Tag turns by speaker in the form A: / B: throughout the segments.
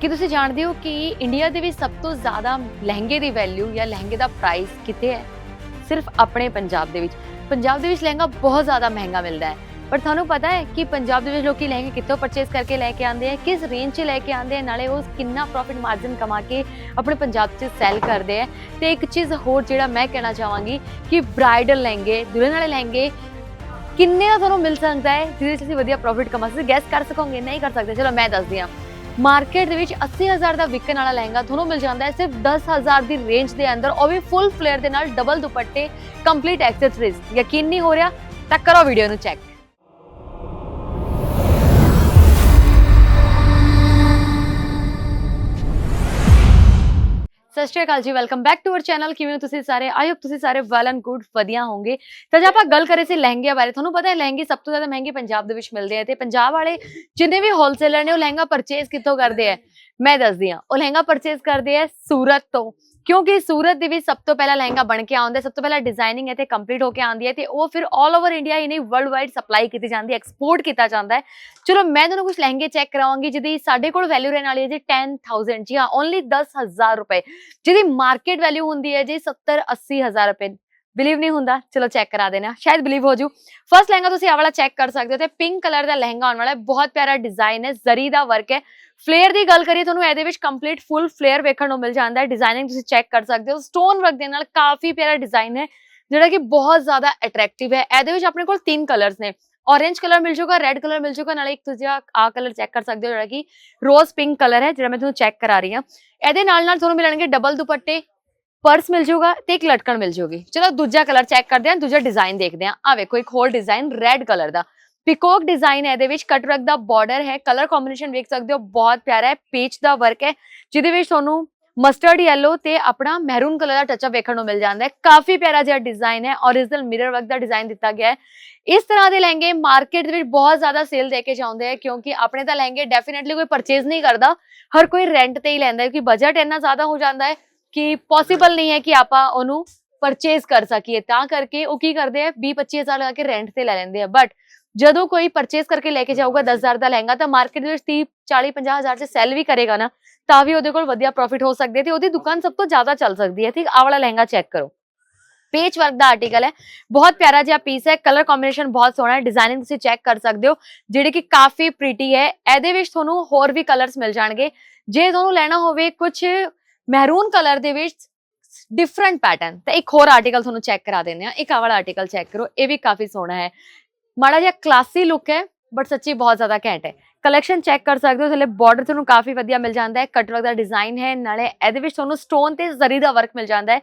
A: ਕੀ ਤੁਸੀਂ ਜਾਣਦੇ ਹੋ ਕਿ ਇੰਡੀਆ ਦੇ ਵਿੱਚ ਸਭ ਤੋਂ ਜ਼ਿਆਦਾ ਲਹਿੰਗੇ ਦੀ ਵੈਲਿਊ ਜਾਂ ਲਹਿੰਗੇ ਦਾ ਪ੍ਰਾਈਸ ਕਿੱਥੇ ਹੈ? ਸਿਰਫ ਆਪਣੇ ਪੰਜਾਬ ਦੇ ਵਿੱਚ। ਪੰਜਾਬ ਦੇ ਵਿੱਚ ਲਹਿੰਗਾ ਬਹੁਤ ਜ਼ਿਆਦਾ ਮਹਿੰਗਾ ਮਿਲਦਾ ਹੈ। ਪਰ ਤੁਹਾਨੂੰ ਪਤਾ ਹੈ ਕਿ ਪੰਜਾਬ ਦੇ ਵਿੱਚ ਲੋਕੀ ਲਹਿੰਗੇ ਕਿੱਥੋਂ ਪਰਚੇਸ ਕਰਕੇ ਲੈ ਕੇ ਆਉਂਦੇ ਆ, ਕਿਸ ਰੇਂਜ 'ਚ ਲੈ ਕੇ ਆਉਂਦੇ ਆ, ਨਾਲੇ ਉਹ ਕਿੰਨਾ ਪ੍ਰੋਫਿਟ ਮਾਰਜਨ ਕਮਾ ਕੇ ਆਪਣੇ ਪੰਜਾਬ 'ਚ ਸੈਲ ਕਰਦੇ ਆ। ਤੇ ਇੱਕ ਚੀਜ਼ ਹੋਰ ਜਿਹੜਾ ਮੈਂ ਕਹਿਣਾ ਚਾਹਾਂਗੀ ਕਿ ਬ੍ਰਾਈਡਲ ਲਹਿੰਗੇ, ਦੁਲਹਨ ਵਾਲੇ ਲਹਿੰਗੇ ਕਿੰਨੇ ਦਾ ਤੁਹਾਨੂੰ ਮਿਲ ਸਕਦਾ ਹੈ, ਜਿਹਦੇ 'ਚ ਅਸੀਂ ਵਧੀਆ ਪ੍ਰੋਫਿਟ ਕਮਾ ਸਕਦੇ ਗੈਸ ਕਰ ਸਕੋਗੇ? ਨਹੀਂ ਕਰ ਸਕਦੇ। ਚਲੋ ਮੈਂ ਦੱਸਦੀ ਹਾਂ। ਮਾਰਕੀਟ ਦੇ ਵਿੱਚ 80000 ਦਾ ਵਿਕਣ ਵਾਲਾ ਲਹਿੰਗਾ ਤੁਹਾਨੂੰ ਮਿਲ ਜਾਂਦਾ ਹੈ। ਸਿਰਫ 10000 ਦੀ ਰੇਂਜ ਦੇ ਅੰਦਰ। ਉਹ ਵੀ ਫੁੱਲ ਫਲੇਅਰ ਦੇ ਨਾਲ ਡਬਲ ਦੁਪੱਟੇ ਕੰਪਲੀਟ ਐਕਸੈਸਰੀਜ਼ ਯਕੀਨ ਨਹੀਂ ਹੋ ਰਿਹਾ? ਤਾਂ ਕਰੋ ਵੀਡੀਓ ਨੂੰ ਚੈੱਕ ਸਤਿ ਸ਼੍ਰੀ ਅਕਾਲ ਜੀ welcome back to our channel ਕਿਵੇਂ ਹੋ ਤੁਸੀਂ ਸਾਰੇ? ਆਈ ਹੋਪ ਤੁਸੀਂ ਸਾਰੇ ਵੈਲ ਐਂਡ ਗੁੱਡ ਵਧੀਆ ਹੋਵੋਗੇ। ਤਾਂ ਜੇ ਆਪਾਂ ਗੱਲ ਕਰੇ ਸੀ ਲਹਿੰਗੇ ਬਾਰੇ, ਤੁਹਾਨੂੰ ਪਤਾ ਹੈ ਲਹਿੰਗੇ ਸਭ ਤੋਂ ਜ਼ਿਆਦਾ ਮਹਿੰਗੇ ਪੰਜਾਬ ਦੇ ਵਿੱਚ ਮਿਲਦੇ ਆ ਤੇ ਪੰਜਾਬ ਵਾਲੇ ਜਿੰਨੇ ਵੀ ਹੋਲਸੇਲਰ ਨੇ, ਉਹ ਲਹਿੰਗਾ ਪਰਚੇਸ ਕਿੱਥੋਂ ਕਰਦੇ ਆ? ਮੈਂ ਦੱਸਦੀ ਹਾਂ, ਉਹ ਲਹਿੰਗਾ ਪਰਚੇਸ ਕਰਦੇ ਆ ਸੂਰਤ ਤੋਂ। ਕਿਉਂਕਿ ਸੂਰਤ ਦੇ ਵਿੱਚ ਸਭ ਤੋਂ ਪਹਿਲਾਂ ਲਹਿੰਗਾ ਬਣ ਕੇ ਆਉਂਦਾ, ਸਭ ਤੋਂ ਪਹਿਲਾਂ ਡਿਜ਼ਾਈਨਿੰਗ ਇੱਥੇ ਕੰਪਲੀਟ ਹੋ ਕੇ ਆਉਂਦੀ ਹੈ ਤੇ ਉਹ ਫਿਰ 올 ਓਵਰ ਇੰਡੀਆ ਹੀ ਵਰਲਡ ਵਾਈਡ ਸਪਲਾਈ ਕੀਤੀ ਜਾਂਦੀ ਹੈ ਐਕਸਪੋਰਟ ਕੀਤਾ ਜਾਂਦਾ ਹੈ। ਚਲੋ ਮੈਂ ਤੁਹਾਨੂੰ ਕੁਝ ਲਹਿੰਗੇ ਚੈੱਕ ਕਰਾਵਾਂਗੀ ਜਿਹਦੀ ਸਾਡੇ ਕੋਲ ਵੈਲਿਊ ਰਹਿਣ ਵਾਲੀ ਹੈ ਜੀ 10000 ਜੀ ਹਾਂ ਓਨਲੀ 10000 ਰੁਪਏ। ਜਿਹਦੀ ਮਾਰਕੀਟ ਵੈਲਿਊ ਹੁੰਦੀ ਹੈ ਜੀ 70 80000 ਰੁਪਏ। ਬਿਲੀਵ ਨਹੀਂ ਹੁੰਦਾ। ਚਲੋ ਚੈੱਕ ਕਰਾ ਦੇਣਾ ਸ਼ਾਇਦ ਬਿਲੀਵ ਹੋ ਜੂ ਫਰਸਟ ਲਹਿੰਗਾ ਤੁਸੀਂ ਆਹ ਵਾਲਾ ਚੈੱਕ ਕਰ ਸਕਦੇ ਹੋ। ਤੇ ਪਿੰਕ ਕਲਰ ਦਾ ਲਹਿੰਗਾ ਆਉਣ ਵਾਲਾ ਹੈ। ਬਹੁਤ ਪਿਆਰਾ ਡਿਜ਼ਾਈਨ ਹੈ। ਜ਼ਰੀ ਦਾ ਵਰਕ ਹੈ। ਫਲੇਅਰ ਦੀ ਗੱਲ ਕਰੀਏ ਤੁਹਾਨੂੰ, ਇਹਦੇ ਵਿੱਚ ਕੰਪਲੀਟ ਫੁੱਲ ਫਲੇਅਰ ਵੇਖਣ ਨੂੰ ਮਿਲ ਜਾਂਦਾ ਹੈ। ਡਿਜ਼ਾਈਨਿੰਗ ਤੁਸੀਂ ਚੈੱਕ ਕਰ ਸਕਦੇ ਹੋ। ਸਟੋਨ ਵਰਕ ਦੇ ਨਾਲ ਕਾਫੀ ਪਿਆਰਾ ਡਿਜ਼ਾਈਨ ਹੈ। ਜਿਹੜਾ ਕਿ ਬਹੁਤ ਜ਼ਿਆਦਾ ਅਟਰੈਕਟਿਵ ਹੈ। ਇਹਦੇ ਵਿੱਚ ਆਪਣੇ ਕੋਲ ਤਿੰਨ ਕਲਰਸ ਨੇ। Orange ਕਲਰ ਮਿਲ ਜਾਊਗਾ ਰੈੱਡ ਕਲਰ ਮਿਲ ਜੂਗਾ ਨਾਲੇ ਇੱਕ ਤੁਸੀਂ ਆਹ ਕਲਰ ਚੈੱਕ ਕਰ ਸਕਦੇ ਹੋ ਜਿਹੜਾ ਕਿ ਰੋਜ਼ ਪਿੰਕ ਕਲਰ ਹੈ, ਜਿਹੜਾ ਮੈਂ ਤੁਹਾਨੂੰ ਚੈੱਕ ਕਰਾ ਰਹੀ ਹਾਂ। ਇਹਦੇ ਨਾਲ ਨਾਲ ਤੁਹਾਨੂੰ ਮਿਲਣਗੇ ਡਬਲ ਦੁਪੱਟੇ। ਪਰਸ ਮਿਲ ਜਾਊਗਾ ਤੇ ਇੱਕ ਲਟਕਣ ਮਿਲ ਜਾਊਗੀ। ਚਲੋ ਦੂਜਾ ਕਲਰ ਚੈੱਕ ਕਰਦੇ ਹਾਂ, ਦੂਜਾ ਡਿਜ਼ਾਈਨ ਦੇਖਦੇ ਹਾਂ। ਆ ਵੇਖੋ, ਇੱਕ ਹੋਰ ਡਿਜ਼ਾਈਨ ਰੈੱਡ ਕਲਰ ਦਾ। ਪਿਕੋਕ ਡਿਜ਼ਾਈਨ ਹੈ ਇਹਦੇ ਵਿੱਚ ਕਟ ਵਰਕ ਦਾ ਬਾਰਡਰ ਹੈ। ਕਲਰ ਕੰਬੀਨੇਸ਼ਨ ਵੇਖ ਸਕਦੇ ਹੋ, ਬਹੁਤ ਪਿਆਰਾ ਹੈ ਪੀਚ ਦਾ ਵਰਕ ਹੈ, ਜਿਹਦੇ ਵਿੱਚ ਤੁਹਾਨੂੰ ਮਸਟਰਡ ਯੈਲੋ ਤੇ ਆਪਣਾ ਮਹਿਰੂਨ ਕਲਰ ਦਾ ਟੱਚਅਪ ਵੇਖਣ ਨੂੰ ਮਿਲ ਜਾਂਦਾ ਹੈ। ਕਾਫੀ ਪਿਆਰਾ ਜਿਹਾ ਡਿਜ਼ਾਈਨ ਹੈ origignal ਮਿਰਰ ਵਰਕ ਦਾ ਡਿਜ਼ਾਈਨ ਦਿੱਤਾ ਗਿਆ ਹੈ। ਇਸ ਤਰ੍ਹਾਂ ਦੇ ਲਹਿੰਗੇ ਮਾਰਕੀਟ ਦੇ ਵਿੱਚ ਬਹੁਤ ਜ਼ਿਆਦਾ ਸੇਲ ਦੇ ਕੇ ਜਾਂਦੇ ਆ, ਕਿਉਂਕਿ ਆਪਣੇ ਤਾਂ ਲਹਿੰਗੇ ਡੈਫੀਨਿਟਲੀ ਕੋਈ ਪਰਚੇਜ਼ ਨਹੀਂ ਕਰਦਾ। ਹਰ ਕੋਈ ਰੈਂਟ ਤੇ ਹੀ ਲੈਂਦਾ ਕਿਉਂਕਿ ਬਜਟ ਇੰਨਾ ਜ਼ਿਆਦਾ ਹੋ ਜਾਂਦਾ ਹੈ। ਕਿ ਪੋਸੀਬਲ ਨਹੀਂ ਹੈ ਕਿ ਆਪਾਂ ਉਹਨੂੰ ਪਰਚੇਜ਼ ਕਰ ਸਕੀਏ। ਤਾਂ ਕਰਕੇ ਉਹ ਕੀ ਕਰਦੇ ਆ 20 25000 ਲਗਾ ਕੇ ਰੈਂਟ ਤੇ ਲੈ ਲੈਂਦੇ ਆ। ਬਟ ਜਦੋਂ ਕੋਈ ਪਰਚੇਸ ਕਰਕੇ ਲੈ ਕੇ ਜਾਊਗਾ 10000 ਦਾ ਲਹਿੰਗਾ ਤਾਂ ਮਾਰਕੀਟ ਦੇ ਵਿੱਚ 30 40 50000 ਚ ਸੈਲ ਵੀ ਕਰੇਗਾ ਨਾ ਤਾਂ ਵੀ ਉਹਦੇ ਕੋਲ ਵਧੀਆ ਪ੍ਰੋਫਿਟ ਹੋ ਸਕਦੀ ਹੈ ਤੇ ਉਹਦੀ ਦੁਕਾਨ ਸਭ ਤੋਂ ਜ਼ਿਆਦਾ ਚੱਲ ਸਕਦੀ ਹੈ। ਠੀਕ ਆਹ ਵਾਲਾ ਲਹਿੰਗਾ ਚੈੱਕ ਕਰੋ। ਪੇਚ ਵਰਕ ਦਾ ਆਰਟੀਕਲ ਹੈ। ਬਹੁਤ ਪਿਆਰਾ ਜਿਹਾ ਪੀਸ ਹੈ। ਕਲਰ ਕੰਬੀਨੇਸ਼ਨ ਬਹੁਤ ਸੋਹਣਾ ਹੈ। ਡਿਜ਼ਾਈਨਿੰਗ ਤੁਸੀਂ ਚੈੱਕ ਕਰ ਸਕਦੇ ਹੋ ਜਿਹੜੀ ਕਿ ਕਾਫੀ ਪ੍ਰੀਟੀ ਹੈ। ਇਹਦੇ ਵਿੱਚ ਤੁਹਾਨੂੰ ਹੋਰ ਵੀ ਕਲਰਸ ਮਿਲ ਜਾਣਗੇ। ਜੇ ਤੁਹਾਨੂੰ ਲੈਣਾ ਹੋਵੇ ਕੁਝ ਮਹਿਰੂਨ ਕਲਰ ਦੇ ਵਿੱਚ ਡਿਫਰੈਂਟ ਪੈਟਰਨ ਤਾਂ ਇੱਕ ਹੋਰ ਆਰਟੀਕਲ ਤੁਹਾਨੂੰ ਚੈੱਕ ਕਰਾ ਦਿੰਦੇ ਆ ਇੱਕ ਆ ਵਾਲਾ ਆਰਟੀਕਲ ਚੈੱਕ ਕਰੋ, ਇਹ ਵੀ ਕਾਫੀ ਸੋਹਣਾ ਹੈ। ਮਾੜਾ ਜਿਹਾ ਕਲਾਸੀ ਲੁੱਕ ਹੈ ਬਟ ਸੱਚੀ ਬਹੁਤ ਜ਼ਿਆਦਾ ਘੈਂਟ ਹੈ। ਕਲੈਕਸ਼ਨ ਚੈੱਕ ਕਰ ਸਕਦੇ ਹੋ, ਥੱਲੇ ਬਾਰਡਰ ਤੁਹਾਨੂੰ ਕਾਫੀ ਵਧੀਆ ਮਿਲ ਜਾਂਦਾ ਹੈ। ਕਟਵਰਕ ਦਾ ਡਿਜ਼ਾਈਨ ਹੈ, ਨਾਲੇ ਇਹਦੇ ਵਿੱਚ ਤੁਹਾਨੂੰ ਸਟੋਨ ਤੇ ਜ਼ਰੀ ਦਾ ਵਰਕ ਮਿਲ ਜਾਂਦਾ ਹੈ।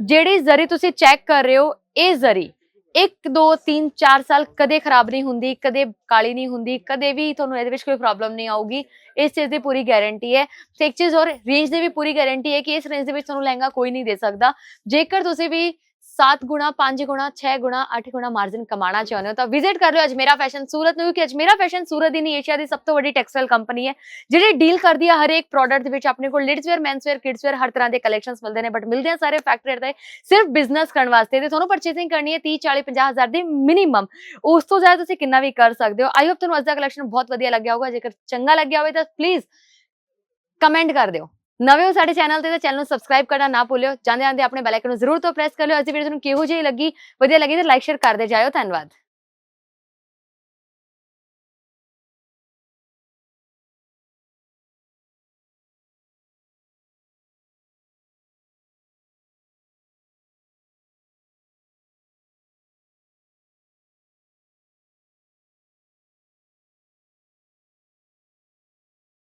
A: ਜਿਹੜੀ ਜ਼ਰੀ ਤੁਸੀਂ ਚੈੱਕ ਕਰ ਰਹੇ ਹੋ, ਇਹ ਜ਼ਰੀ। 1 2 3 4 ਸਾਲ ਕਦੇ ਖਰਾਬ ਨਹੀਂ ਹੁੰਦੀ, ਕਦੇ ਕਾਲੀ ਨਹੀਂ ਹੁੰਦੀ, ਕਦੇ ਵੀ ਤੁਹਾਨੂੰ ਇਹਦੇ ਵਿੱਚ ਕੋਈ ਪ੍ਰੋਬਲਮ ਨਹੀਂ ਆਊਗੀ। ਇਸ ਚੀਜ਼ ਦੀ ਪੂਰੀ ਗਾਰੰਟੀ ਹੈ। ਤੇ ਇੱਕ ਚੀਜ਼ ਹੋਰ ਰੇਂਜ ਦੀ ਵੀ ਪੂਰੀ ਗਾਰੰਟੀ ਹੈ ਕਿ ਇਸ ਰੇਂਜ ਦੇ ਵਿੱਚ ਤੁਹਾਨੂੰ ਲਹਿੰਗਾ ਕੋਈ ਨਹੀਂ ਦੇ ਸਕਦਾ। ਜੇਕਰ ਤੁਸੀਂ ਵੀ 7 ਗੁਣਾ 5 ਗੁਣਾ 6 ਗੁਣਾ 8 ਗੁਣਾ ਮਾਰਜਨ ਕਮਾਉਣਾ ਚਾਹੁੰਦੇ ਹੋ ਤਾਂ ਵਿਜ਼ਿਟ ਕਰ ਲਿਓ ਅਜਮੇਰਾ ਫੈਸ਼ਨ ਸੂਰਤ ਨੂੰ ਕਿਉਂਕਿ ਅਜਮੇਰਾ ਫੈਸ਼ਨ ਸੂਰਤ ਦੀ ਨਹੀਂ ਏਸ਼ੀਆ ਦੀ ਸਭ ਤੋਂ ਵੱਡੀ ਟੈਕਸਟਾਈਲ ਕੰਪਨੀ ਹੈ ਜਿਹੜੀ ਡੀਲ ਕਰਦੀ ਹੈ ਹਰੇਕ ਪ੍ਰੋਡਕਟ ਦੇ ਵਿੱਚ ਆਪਣੇ ਕੋਲ ladies wear mens wear kids wear ਹਰ ਤਰ੍ਹਾਂ ਦੇ ਕਲੈਕਸ਼ਨਸ ਮਿਲਦੇ ਨੇ ਬਟ ਮਿਲਦੇ ਆ ਸਾਰੇ ਫੈਕਟਰੀ ਤੇ ਸਿਰਫ ਬਿਜ਼ਨਸ ਕਰਨ ਵਾਸਤੇ ਤੇ ਤੁਹਾਨੂੰ ਪਰਚੇਸਿੰਗ ਕਰਨੀ ਹੈ 30 40 50 ਹਜ਼ਾਰ ਦੀ ਮਿਨੀਮਮ ਉਸ ਤੋਂ ਜ਼ਿਆਦਾ ਤੁਸੀਂ ਕਿੰਨਾ ਵੀ ਕਰ ਸਕਦੇ ਹੋ ਆਈ ਹੋਪ ਤੁਹਾਨੂੰ ਅੱਜ ਦਾ ਕਲੈਕਸ਼ਨ ਬਹੁਤ ਵਧੀਆ ਲੱਗਿਆ ਹੋਊਗਾ ਜੇਕਰ ਚੰਗਾ ਲੱਗਿਆ ਹੋਵੇ ਤਾਂ ਪਲੀਜ਼ ਕਮੈਂਟ ਕਰ ਦਿਓ ਨਵੇਂ ਹੋ ਸਾਡੇ ਚੈਨਲ ਤੇ ਤਾਂ ਚੈਨਲ ਨੂੰ ਸਬਸਕ੍ਰਾਈਬ ਕਰਨਾ ਨਾ ਭੁੱਲਿਓ। ਜਾਂਦੇ ਜਾਂਦੇ ਆਪਣੇ ਬੈਲ ਆਈਕਨ ਨੂੰ ਜ਼ਰੂਰ ਤੋਂ ਪ੍ਰੈਸ ਕਰ ਲਿਓ। ਅੱਜ ਦੀ ਵੀਡੀਓ ਤੁਹਾਨੂੰ ਕਿਹੋ ਜਿਹੀ ਲੱਗੀ? ਵਧੀਆ ਲੱਗੀ ਤਾਂ ਲਾਈਕ ਸ਼ੇਅਰ ਕਰਦੇ ਜਾਇਓ। ਧੰਨਵਾਦ।